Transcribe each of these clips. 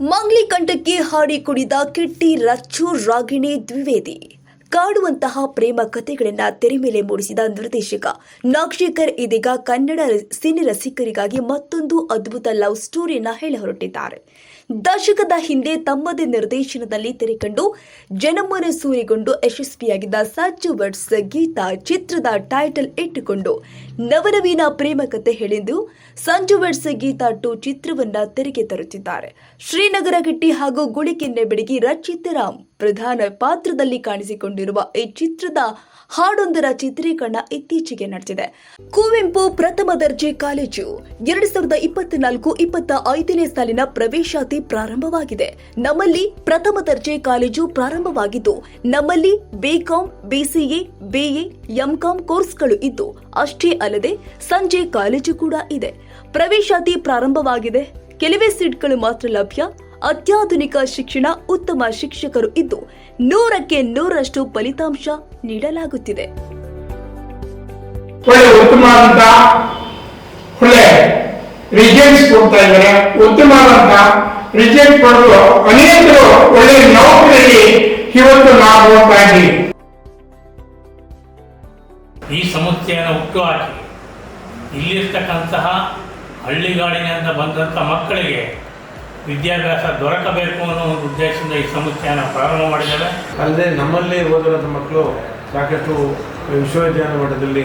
ಮಂಗ್ಲಿ ಕಂಠಕ್ಕೆ ಹಾಡಿ ಕುಡಿದ ಕಿಟ್ಟಿ ರಚ್ಚು ರಾಗಿಣಿ ದ್ವಿವೇದಿ. ಕಾಡುವಂತಹ ಪ್ರೇಮ ಕಥೆಗಳನ್ನ ತೆರೆ ಮೇಲೆ ಮೂಡಿಸಿದ ನಿರ್ದೇಶಕ ನಾಗಶೇಖರ್ ಇದೀಗ ಕನ್ನಡ ಸಿನಿ ರಸಿಕರಿಗಾಗಿ ಮತ್ತೊಂದು ಅದ್ಭುತ ಲವ್ ಸ್ಟೋರಿಯನ್ನ ಹೇಳಿ ಹೊರಟಿದ್ದಾರೆ. ದಶಕದ ಹಿಂದೆ ತಮ್ಮದೇ ನಿರ್ದೇಶನದಲ್ಲಿ ತೆರೆಕಂಡು ಜನಮನ ಸೂರಿಗೊಂಡು ಯಶಸ್ವಿಯಾಗಿದ್ದ ಸಾಜು ವರ್ಡ್ಸ್ ಗೀತಾ ಚಿತ್ರದ ಟೈಟಲ್ ಇಟ್ಟುಕೊಂಡು ನವನವೀನ ಪ್ರೇಮ ಕತೆ ಹೇಳಿದ್ದು ಸಂಜು ವರ್ಡ್ಸ್ ಗೀತಾ ಟು ಚಿತ್ರವನ್ನ ತೆರೆಗೆ ತರುತ್ತಿದ್ದಾರೆ. ಶ್ರೀನಗರ ಗಟ್ಟಿ ಹಾಗೂ ಗುಳಿಕೆನ್ನೆ ಬೆಡಗಿ ರಚಿತರಾಮ್ ಪ್ರಧಾನ ಪಾತ್ರದಲ್ಲಿ ಕಾಣಿಸಿಕೊಂಡಿರುವ ಈ ಚಿತ್ರದ ಹಾಡೊಂದರ ಚಿತ್ರೀಕರಣ ಇತ್ತೀಚೆಗೆ ನಡೆದಿದೆ. ಕುವೆಂಪು ಪ್ರಥಮ ದರ್ಜೆ ಕಾಲೇಜು ಎರಡ್ ಸಾವಿರದ ಇಪ್ಪತ್ನಾಲ್ಕು ಇಪ್ಪತ್ತ ಐದನೇ ಸಾಲಿನ ಪ್ರವೇಶಾತಿ ಪ್ರಾರಂಭವಾಗಿದೆ. ನಮ್ಮಲ್ಲಿ ಪ್ರಥಮ ದರ್ಜೆ ಕಾಲೇಜು ಪ್ರಾರಂಭವಾಗಿದ್ದು, ನಮ್ಮಲ್ಲಿ ಬಿಕಾಂ ಬಿಸಿಎ ಬಿಎ ಎಂಕಾಂ ಕೋರ್ಸ್ಗಳು ಇದ್ದು, ಅಷ್ಟೇ ಅಲ್ಲದೆ ಸಂಜೆ ಕಾಲೇಜು ಕೂಡ ಇದೆ. ಪ್ರವೇಶಾತಿ ಪ್ರಾರಂಭವಾಗಿದೆ. ಕೆಲವೇ ಸೀಟ್ಗಳು ಮಾತ್ರ ಲಭ್ಯ. ಅತ್ಯಾಧುನಿಕ ಶಿಕ್ಷಣ ಉತ್ತಮ ಶಿಕ್ಷಕರು ಇದ್ದು, ನೂರಕ್ಕೆ ನೂರರಷ್ಟು ಫಲಿತಾಂಶ ನೀಡಲಾಗುತ್ತಿದೆ. ಒಳ್ಳೆ ರಿಸಲ್ಟ್ಸ್ ಕೊಡ್ತಾ ಇದ್ದಾರೆ. ಉತ್ತಮವಾದಂತ ರಿಸಲ್ಟ್ ಪಡೆದು ಅನೇಕರು ಒಳ್ಳೆ ನೌಕರಿಯಲ್ಲಿ ಇವತ್ತು ನಾವು ಹೋಗ್ತಾ ಇದ್ದೀವಿ. ಈ ಸಮಸ್ಯೆಯನ್ನು ಹುಟ್ಟುಹಾಕಿ ಇಲ್ಲಿರ್ತಕ್ಕಂತಹ ಹಳ್ಳಿಗಾಡಿನಿಂದ ಬಂದಂಥ ಮಕ್ಕಳಿಗೆ ವಿದ್ಯಾಭ್ಯಾಸ ದೊರಕಬೇಕು ಅನ್ನೋ ಒಂದು ಉದ್ದೇಶದಿಂದ ಈ ಸಮಸ್ಯೆಯನ್ನು ಪ್ರಾರಂಭ ಮಾಡಿದ್ದಾರೆ ಅಲ್ಲದೆ ನಮ್ಮಲ್ಲಿ ಓದಿರೋಂಥ ಮಕ್ಕಳು ಸಾಕಷ್ಟು ವಿಶ್ವವಿದ್ಯಾಲಯ ಮಟ್ಟದಲ್ಲಿ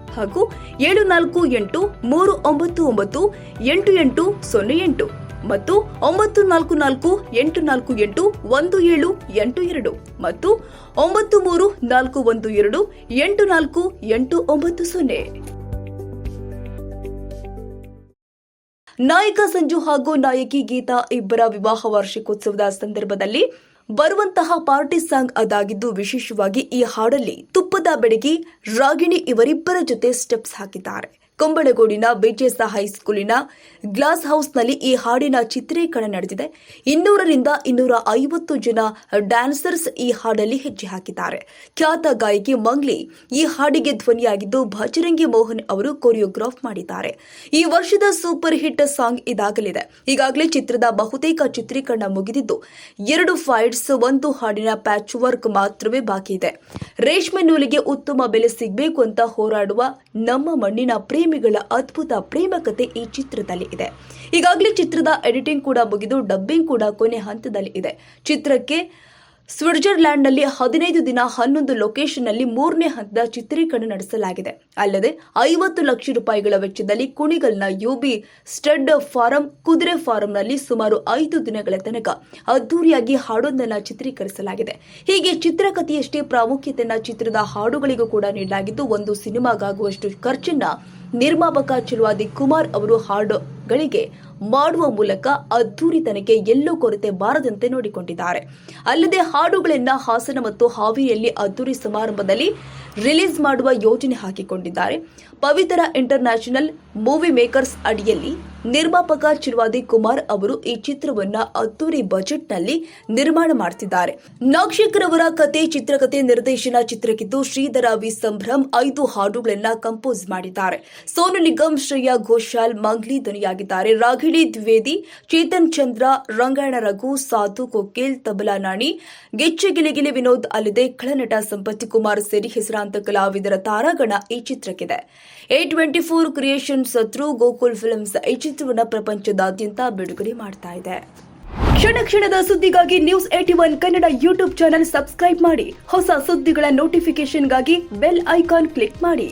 ಹಾಗೂ ಏಳು ನಾಲ್ಕು ಎಂಟು ಮೂರು ಒಂಬತ್ತು ಒಂಬತ್ತು, ಎಂಟು ಎಂಟು ಸೊನ್ನೆ ಎಂಟು ಮತ್ತು ಒಂಬತ್ತು ನಾಲ್ಕು ನಾಲ್ಕು, ಎಂಟು ನಾಲ್ಕು ಎಂಟು, ಒಂದು ಏಳು, ಎಂಟು ಎರಡು ಮತ್ತು ಒಂಬತ್ತು ಮೂರು ನಾಲ್ಕು ಒಂದು ಎರಡು, ಎಂಟು ನಾಲ್ಕು ಎಂಟು ಒಂಬತ್ತು ಸೊನ್ನೆ. ನಾಯಕ ಸಂಜು ಹಾಗೂ ನಾಯಕಿ ಗೀತಾ ಇಬ್ಬರ ವಿವಾಹ ವಾರ್ಷಿಕೋತ್ಸವದ ಸಂದರ್ಭದಲ್ಲಿ ಬರುವಂತಹ ಪಾರ್ಟಿ ಸಾಂಗ್ ಅದಾಗಿದ್ದು ವಿಶೇಷವಾಗಿ ಈ ಹಾಡಲ್ಲಿ ಬೆಡಗಿ ರಾಗಿಣಿ ಇವರಿಬ್ಬರ ಜೊತೆ ಸ್ಟೆಪ್ಸ್ ಹಾಕಿದ್ದಾರೆ. ಕೊಂಬಳಗೋಡಿನ ಬಿಜೆಎಸ್ ಹೈಸ್ಕೂಲಿನ ಗ್ಲಾಸ್ ಹೌಸ್ನಲ್ಲಿ ಈ ಹಾಡಿನ ಚಿತ್ರೀಕರಣ ನಡೆದಿದೆ. ಇನ್ನೂರರಿಂದ ಇನ್ನೂರ ಐವತ್ತು ಜನ ಡ್ಯಾನ್ಸರ್ಸ್ ಈ ಹಾಡಲ್ಲಿ ಹೆಜ್ಜೆ ಹಾಕಿದ್ದಾರೆ. ಖ್ಯಾತ ಗಾಯಕಿ ಮಂಗ್ಲಿ ಈ ಹಾಡಿಗೆ ಧ್ವನಿಯಾಗಿದ್ದು ಭಜರಂಗಿ ಮೋಹನ್ ಅವರು ಕೊರಿಯೋಗ್ರಾಫ್ ಮಾಡಿದ್ದಾರೆ. ಈ ವರ್ಷದ ಸೂಪರ್ ಹಿಟ್ ಸಾಂಗ್ ಇದಾಗಲಿದೆ. ಈಗಾಗಲೇ ಚಿತ್ರದ ಬಹುತೇಕ ಚಿತ್ರೀಕರಣ ಮುಗಿದಿದ್ದು ಎರಡು ಫೈಟ್ಸ್, ಒಂದು ಹಾಡಿನ ಪ್ಯಾಚ್ ವರ್ಕ್ ಮಾತ್ರವೇ ಬಾಕಿ ಇದೆ ರೇಷ್ಮೆ ನೂಲಿಗೆ ಉತ್ತಮ ಬೆಲೆ ಸಿಗಬೇಕು ಅಂತ ಹೋರಾಡುವ ನಮ್ಮ ಮಣ್ಣಿನ ಪ್ರೇಮಿಗಳ ಅದ್ಭುತ ಪ್ರೇಮ ಕಥೆ ಈ ಚಿತ್ರದಲ್ಲಿ ಇದೆ. ಈಗಾಗಲೇ ಚಿತ್ರದ ಎಡಿಟಿಂಗ್ ಕೂಡ ಮುಗಿದು, ಡಬ್ಬಿಂಗ್ ಕೂಡ ಕೊನೆ ಹಂತದಲ್ಲಿ ಇದೆ. ಚಿತ್ರಕ್ಕೆ ಸ್ವಿಟ್ಜರ್ಲ್ಯಾಂಡ್ನಲ್ಲಿ ಹದಿನೈದು ದಿನ ಹನ್ನೊಂದು ಲೊಕೇಶನ್ನಲ್ಲಿ ಮೂರನೇ ಹಂತದ ಚಿತ್ರೀಕರಣ ನಡೆಸಲಾಗಿದೆ. ಅಲ್ಲದೆ, ಐವತ್ತು ಲಕ್ಷ ರೂಪಾಯಿಗಳ ವೆಚ್ಚದಲ್ಲಿ ಕುಣಿಗಲ್ನ ಯುಬಿ ಸ್ಟಡ್ ಫಾರಂ, ಕುದುರೆ ಫಾರಂನಲ್ಲಿ ಸುಮಾರು ಐದು ದಿನಗಳ ತನಕ ಅದ್ದೂರಿಯಾಗಿ ಹಾಡೊಂದನ್ನು ಚಿತ್ರೀಕರಿಸಲಾಗಿದೆ. ಹೀಗೆ ಚಿತ್ರಕಥೆಯಷ್ಟೇ ಪ್ರಾಮುಖ್ಯತೆಯನ್ನ ಚಿತ್ರದ ಹಾಡುಗಳಿಗೂ ಕೂಡ ನೀಡಲಾಗಿದ್ದು, ಒಂದು ಸಿನಿಮಾಗಾಗುವಷ್ಟು ಖರ್ಚನ್ನ ನಿರ್ಮಾಪಕ ಚಿರುವಾದಿ ಕುಮಾರ್ ಅವರು ಹಾಡುಗಳಿಗೆ ಮಾಡುವ ಮೂಲಕ ಅದ್ದೂರಿತನಕ್ಕೆ ಎಲ್ಲೂ ಕೊರತೆ ಬಾರದಂತೆ ನೋಡಿಕೊಂಡಿದ್ದಾರೆ. ಅಲ್ಲದೆ ಹಾಡುಗಳನ್ನ ಹಾಸನ ಮತ್ತು ಹಾವೇರಿಯಲ್ಲಿ ಅದ್ದೂರಿ ಸಮಾರಂಭದಲ್ಲಿ ರಿಲೀಸ್ ಮಾಡುವ ಯೋಜನೆ ಹಾಕಿಕೊಂಡಿದ್ದಾರೆ. ಪವಿತ್ರ ಇಂಟರ್ನ್ಯಾಷನಲ್ ಮೂವಿ ಮೇಕರ್ಸ್ ಅಡಿಯಲ್ಲಿ ನಿರ್ಮಾಪಕ ಚಿರುವಾದಿ ಕುಮಾರ್ ಅವರು ಈ ಚಿತ್ರವನ್ನ ಅದ್ದೂರಿ ಬಜೆಟ್ನಲ್ಲಿ ನಿರ್ಮಾಣ ಮಾಡುತ್ತಿದ್ದಾರೆ ನಾಗಶೇಖರ್ ಅವರ ಕತೆ ಚಿತ್ರಕಥೆ ನಿರ್ದೇಶನ ಚಿತ್ರಕ್ಕಿದ್ದು ಶ್ರೀಧರ ವಿ. ಸಂಭ್ರಮ್ ಐದು ಹಾಡುಗಳನ್ನ ಕಂಪೋಸ್ ಮಾಡಿದ್ದಾರೆ. ಸೋನು ನಿಗಮ್, ಶ್ರೇಯಾ ಘೋಷಾಲ್, ಮಂಗ್ಲಿ ಧ್ವನಿಯಾಗಿದ್ದಾರೆ. ರಾಗಿಣಿ ದ್ವಿವೇದಿ, ಚೇತನ್ ಚಂದ್ರ, ರಂಗಾಯಣ ರಘು, ಸಾಧು ಕೊಕ್ಕೇಲ್, ತಬಲಾ ನಾಣಿ, ಗೆಚ್ಚೆ ಗಿಲಿಗಿಲಿ ವಿನೋದ್ ಅಲ್ಲದೆ ಖಳನಟ ಸಂಪತ್ತಿ ಕುಮಾರ್ ಸೇರಿ ಹೆಸರಾಂತ ಕಲಾವಿದರ ತಾರಾಗಣ ಈ ಚಿತ್ರಕ್ಕಿದೆ. A twenty four creations through Gokul films ಈ ಚಿತ್ರವನ್ನು ಪ್ರಪಂಚದಾದ್ಯಂತ ಬಿಡುಗಡೆ ಮಾಡ್ತಾ ಇದೆ. ಕ್ಷಣ ಕ್ಷಣದ ಸುದ್ದಿಗಾಗಿ news eighty one Kannada YouTube channel subscribe ಮಾಡಿ. ಹೊಸ ಸುದ್ದಿಗಳ ನೋಟಿಫಿಕೇಶನ್ಗಾಗಿ ಬೆಲ್ ಐಕಾನ್ ಕ್ಲಿಕ್ ಮಾಡಿ.